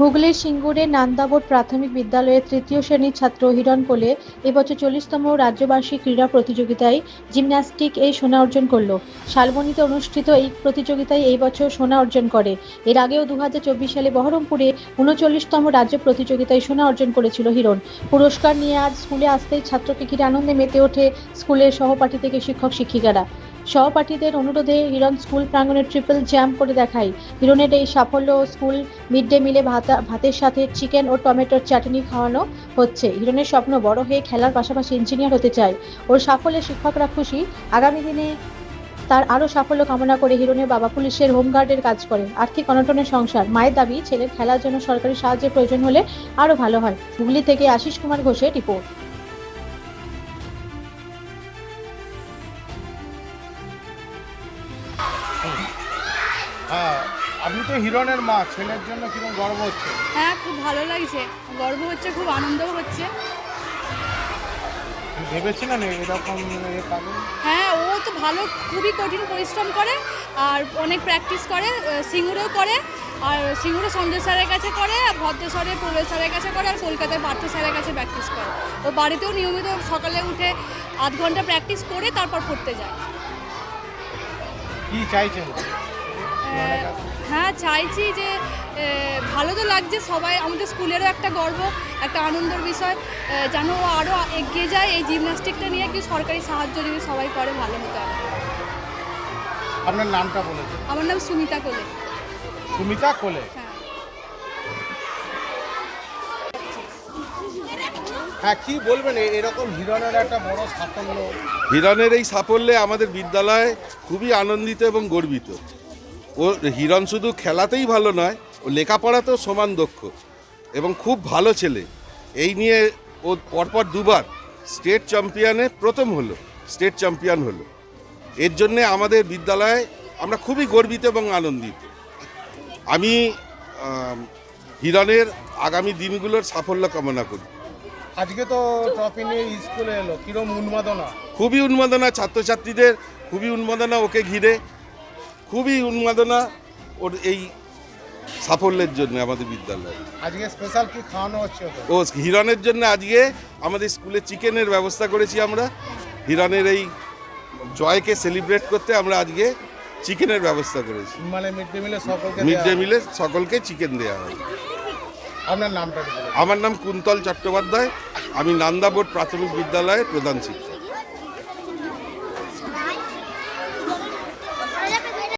হুগলির সিঙ্গুরে নান্দাবোর্ড প্রাথমিক বিদ্যালয়ের তৃতীয় শ্রেণির ছাত্র হিরণ কোলে এবছর চল্লিশতম রাজ্যবার্ষিক ক্রীড়া প্রতিযোগিতায় জিমন্যাস্টিক এই সোনা অর্জন করল। শালবনীতে অনুষ্ঠিত এই প্রতিযোগিতায় এই বছর সোনা অর্জন করে। এর আগেও দু হাজার চব্বিশ সালে বহরমপুরে উনচল্লিশতম রাজ্য প্রতিযোগিতায় সোনা অর্জন করেছিল হিরণ। পুরস্কার নিয়ে আজ স্কুলে আসতেই ছাত্রকে ঘিরে আনন্দে মেতে ওঠে স্কুলের সহপাঠী থেকে শিক্ষক শিক্ষিকারা সহপাঠীদের অনুরোধে হিরণ স্কুল প্রাঙ্গণে ট্রিপল জ্যাম্প করে দেখায়। হিরণের এই সাফল্য স্কুল মিড ডে মিলে ভাতা ভাতের সাথে চিকেন ও টমেটোর চাটনি খাওয়ানো হচ্ছে। হিরণের স্বপ্ন বড় হয়ে খেলার পাশাপাশি ইঞ্জিনিয়ার হতে চায়। ওর সাফল্যে শিক্ষকরা খুশি। আগামী দিনে তার আরও সাফল্য কামনা করে হিরণের বাবা পুলিশের হোমগার্ডের কাজ করে আর্থিক অনটনের সংসার। মায়ের দাবি, ছেলের খেলার জন্য সরকারি সাহায্যের প্রয়োজন হলে আরও ভালো হয়। হুগলি থেকে আশিস কুমার ঘোষের রিপোর্ট। হ্যাঁ আপনি তো হিরণের মা ছেলের জন্য কীরকম গর্ব হচ্ছে? হ্যাঁ খুব ভালো লাগছে। গর্ব হচ্ছে খুব আনন্দও হচ্ছে। ভেবেছিলেন এরকম এ পাবেন? হ্যাঁ ও তো ভালো খুবই কঠিন পরিশ্রম করে আর অনেক প্র্যাকটিস করে সিঙ্গুরেও করে আর সিঙ্গুরে সঞ্জয় স্যারের কাছে করে আর ভদ্রেশ্বরে প্রবেশ স্যারের কাছে করে আর কলকাতায় পার্থ স্যারের কাছে প্র্যাকটিস করে। ও বাড়িতেও নিয়মিত সকালে উঠে আধ ঘণ্টা প্র্যাকটিস করে তারপর পড়তে যায়। কি চাইছেন? হ্যাঁ চাইছি যে ভালো তো লাগছে সবাই আমাদের স্কুলেরও একটা গর্ব একটা আনন্দের বিষয়। যেন ও আরও এগিয়ে যায় এই জিমন্যাস্টিকটা নিয়ে কি সরকারি সাহায্য যদি সবাই করে ভালো হতো আর। আপনার নামটা বলে আমার নাম সুমিতা কোলে। সুমিতা কোলে? হ্যাঁ। হ্যাঁ কি বলবেন এরকম হিরণের একটা বড় সাফল্য? হিরণের এই সাফল্যে আমাদের বিদ্যালয় খুবই আনন্দিত এবং গর্বিত। ও হিরণ শুধু খেলাতেই ভালো নয় ও লেখাপড়াতেও সমান দক্ষ এবং খুব ভালো ছেলে। এই নিয়ে ও পরপর দুবার স্টেট চ্যাম্পিয়নে প্রথম হলো স্টেট চ্যাম্পিয়ন হলো। এর জন্যে আমাদের বিদ্যালয়ে আমরা খুবই গর্বিত এবং আনন্দিত। আমি হিরণের আগামী দিনগুলোর সাফল্য কামনা করি। আজকে তো ট্রফি নিয়ে স্কুলে এলো কিরম উন্মাদনা? খুবই উন্মাদনা ছাত্রছাত্রীদের খুবই উন্মাদনা ওকে ঘিরে। খুবই উন্মাদনা ওর এই সাফল্যের জন্য আমাদের বিদ্যালয়ে। আজকে স্পেশাল কি খাওয়ানো হচ্ছে ও হিরণের জন্য আজকে আমাদের স্কুলে চিকেনের ব্যবস্থা করেছি আমরা। হিরণের এই জয়কে সেলিব্রেট করতে আমরা আজকে চিকেনের ব্যবস্থা করেছি। মানে মিড ডে মিলে সকলকে মিড ডে মিলে সকলকে চিকেন দেওয়া হয়। আপনার নামটা আমার নাম কুন্তল চট্টোপাধ্যায় আমি নান্দাবোর্ড প্রাথমিক বিদ্যালয়ের প্রধান শিক্ষক।